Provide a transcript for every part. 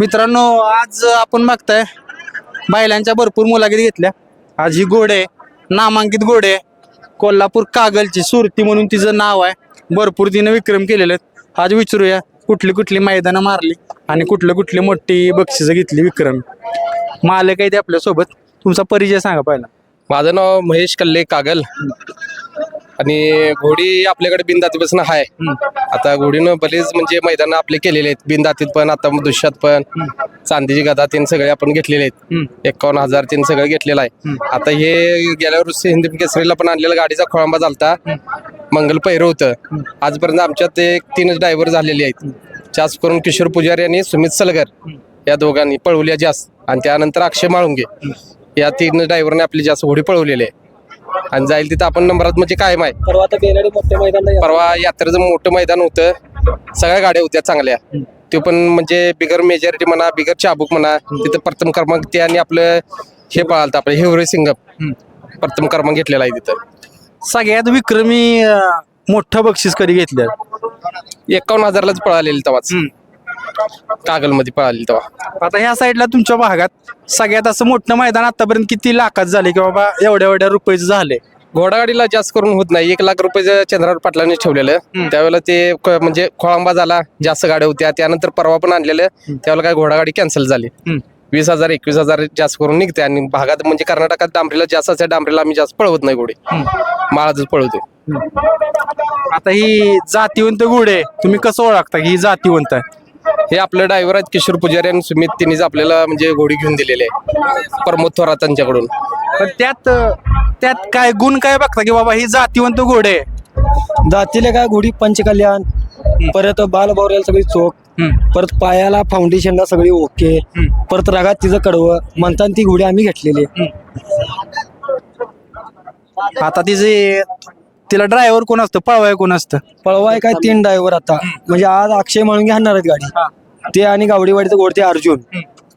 मित्रांनो आज आपण बघताय बैलांच्या भरपूर मुलाखती घेतल्या. आज ही घोडे नामांकित घोडे कोल्हापूर कागलची सुरती म्हणून तिचं नाव आहे. भरपूर तिनं विक्रम केलेले आहेत. आज विचारूया कुठली कुठली मैदानं मारली आणि कुठलं कुठली मोठी बक्षिसं घेतली विक्रम. मालक आहेत आपल्यासोबत. तुमचा परिचय सांगा पहिला. माझं नाव महेश कल्ले कागल. आणि घोडी आपल्याकडे बिनदातीपासून आहे आता घोडीनं बरेच म्हणजे मैदान आपले केलेले आहेत. बिनदातीत पण आता दुष्यात पण चांदीची गदा तीन सगळे आपण घेतलेले आहेत. एकावन्न हजार तीन सगळं घेतलेलं आहे. आता हे गेल्या वर्षी हिंदी केसरीला पण आणलेला गाडीचा खोळंबा झालता. मंगल पहिरं होतं. आजपर्यंत आमच्यात ते तीनच ड्रायव्हर झालेले आहेत. जास्त करून किशोर पुजारी आणि सुमित सलगर या दोघांनी पळवल्या जास्त. आणि त्यानंतर अक्षय माळुंगे. या तीन ड्रायव्हरने आपली जास्त घोडी पळवलेली आहे. आणि जाईल तिथं आपण नंबरात म्हणजे कायम आहे. परवा आता मोठ्या मैदान परवा यात्रेचं मोठं मैदान होतं. सगळ्या गाड्या होत्या चांगल्या. ते पण म्हणजे बिगर मेजॉरिटी म्हणा बिगर चाबूक म्हणा तिथं प्रथम क्रमांक ते आणि आपलं हे पळालतं आपलं हिवरे सिंगम. प्रथम क्रमांक घेतलेला आहे तिथं. सगळ्यात विक्रमी अं, मोठं बक्षीस कधी घेतलं? एकावन्न हजारलाच पळालेली तेव्हाच. कागलमध्ये पळालेली तेव्हा. आता ह्या साईडला तुमच्या भागात सगळ्यात असं मोठं मैदान आतापर्यंत किती लाखात झाले की बाबा एवढ्या एवढ्या रुपयाचं झाले? घोडागाडीला जास्त करून होत नाही. एक लाख रुपये चंद्रावर पाटलांनी ठेवलेलं. त्यावेळेला ते क- म्हणजे खोळंबा झाला जास्त गाड्या होत्या. त्यानंतर परवा पण आणलेलं. त्यावेळेला काय घोडागाडी कॅन्सल झाली. वीस हजार एकवीस हजार जास्त करून निघते. आणि भागात म्हणजे कर्नाटकात डांबरीला जास्त असते. डांबरीला आम्ही जास्त पळवत नाही घोडे माळातच पळवते. आता ही जातीवंत घोडे तुम्ही कसं ओळखता की ही जातीवंत आहे? हे आपलं ड्रायव्हर आहेत किशोर पुजारी आणि सुमित तिन्हीच आपल्याला म्हणजे घोडी घेऊन दिलेली आहे प्रमोद थोरात त्यांच्याकडून पण त्यात त्यात काय गुण काय बघता की बाबा ही जातीवंत घोडे आहे? जातीला काय घोडी पंचकल्याण परत बाल बावऱ्याला सगळी चोख हम्म. परत पायाला फाउंडेशनला सगळी ओके परत रागात तिचं कडवं म्हणताना ती घोडी आम्ही घेतलेली. आता तिचे तिला ड्रायव्हर कोण असतं? पळवाय कोण असतं? पळवाय काय तीन ड्रायव्हर आता. म्हणजे आज अक्षय म्हणून घेणार आहेत गाडी. ते आणि गावडीवाडीचं घोड ते अर्जुन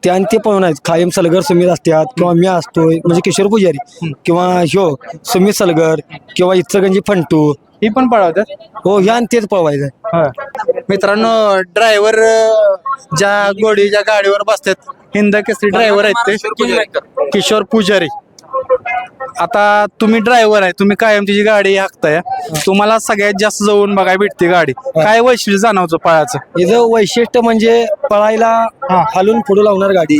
ते आणि ते पळून आहेत. कायम सलगर सुमित असतात किंवा मी असतोय. म्हणजे किशोर पुजारी किंवा ह्यो सुमित सलगर किंवा इचलगंजी फंटू. ही पण पळवतात? हो ह्या आणि तेच पळवायचं. मित्रांनो ड्रायव्हर ज्या घोडीच्या गाडीवर बसतात हिंद केसरी ड्रायव्हर आहेत ते. किशोर पुजारी. आता तुम्ही ड्रायव्हर आहे तुम्ही कायम तिची गाडी हाकताय. तुम्हाला सगळ्यात जास्त जवळून बघायला भेटते गाडी. काय वैशिष्ट्य जाणवतं पळाचं? हिचं वैशिष्ट्य म्हणजे पळायला हालून पुढे लावणार गाडी.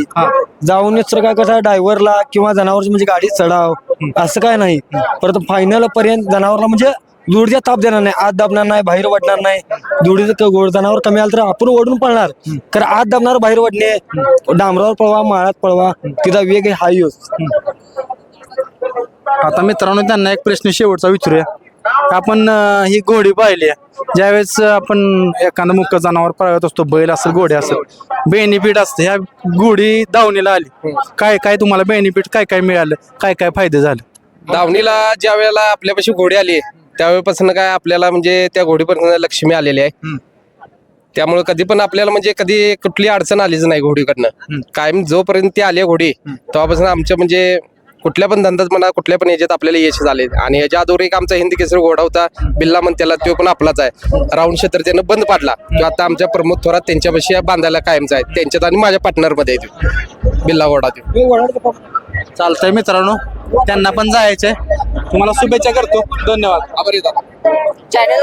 जाऊन काय कसं ड्रायव्हरला किंवा जनावर म्हणजे गाडी चढाव असं काय नाही. परत फायनल पर्यंत जनावरला म्हणजे दुडच्या ताप देणार नाही आत दाबणार नाही बाहेर वाटणार नाही. गोड जनावर कमी आलं तर आपण ओढून पळणार. कारण आत दाबणार बाहेर वाटणे डांबरावर पळवा माळात पळवा. तिचा वेग हाय आता मित्रांनो त्यांना एक प्रश्न शेवटचा विचारूया. आपण ही घोडी पाहिली आहे. ज्यावेळेस आपण एखादं मुख्य जनावर पळवत असतो बैल असेल घोडे असेल बेनिफिट असतं. ह्या घोडी दावणीला आली. काय काय तुम्हाला बेनिफिट काय काय मिळालं? काय काय फायदे झाले? दावणीला ज्या वेळेला आपल्यापाशी घोडी आली त्यावेळेपासून काय आपल्याला म्हणजे त्या घोडीपासून लक्ष्मी आलेली आहे. त्यामुळे कधी पण आपल्याला म्हणजे कधी कुठली अडचण आलीच नाही घोडीकडनं. कायम जोपर्यंत ती आली घोडी तेव्हापासून आमच्या म्हणजे कुठल्या पण धंद्यात म्हणा कुठल्या पण याच्यात आपल्याला यश झाले. आणि याच्या अगोदर एक आमचा हिंदी केसरी घोडा होता बिल्ला म्हणत्याला तो पण आपलाच आहे. राऊंड क्षेत्र त्यानं बंद पाडला. तो आता आमच्या प्रमोद थोरात त्यांच्यापाशी बांधायला कायमचा आहे. त्यांच्यात आणि माझ्या पार्टनरमध्ये आहे तो. बिल्ला घोडा तो. चालतंय मित्रांनो त्यांना पण जायचंय. तुम्हाला शुभेच्छा करतो. धन्यवाद. आभारी दादा. चॅनल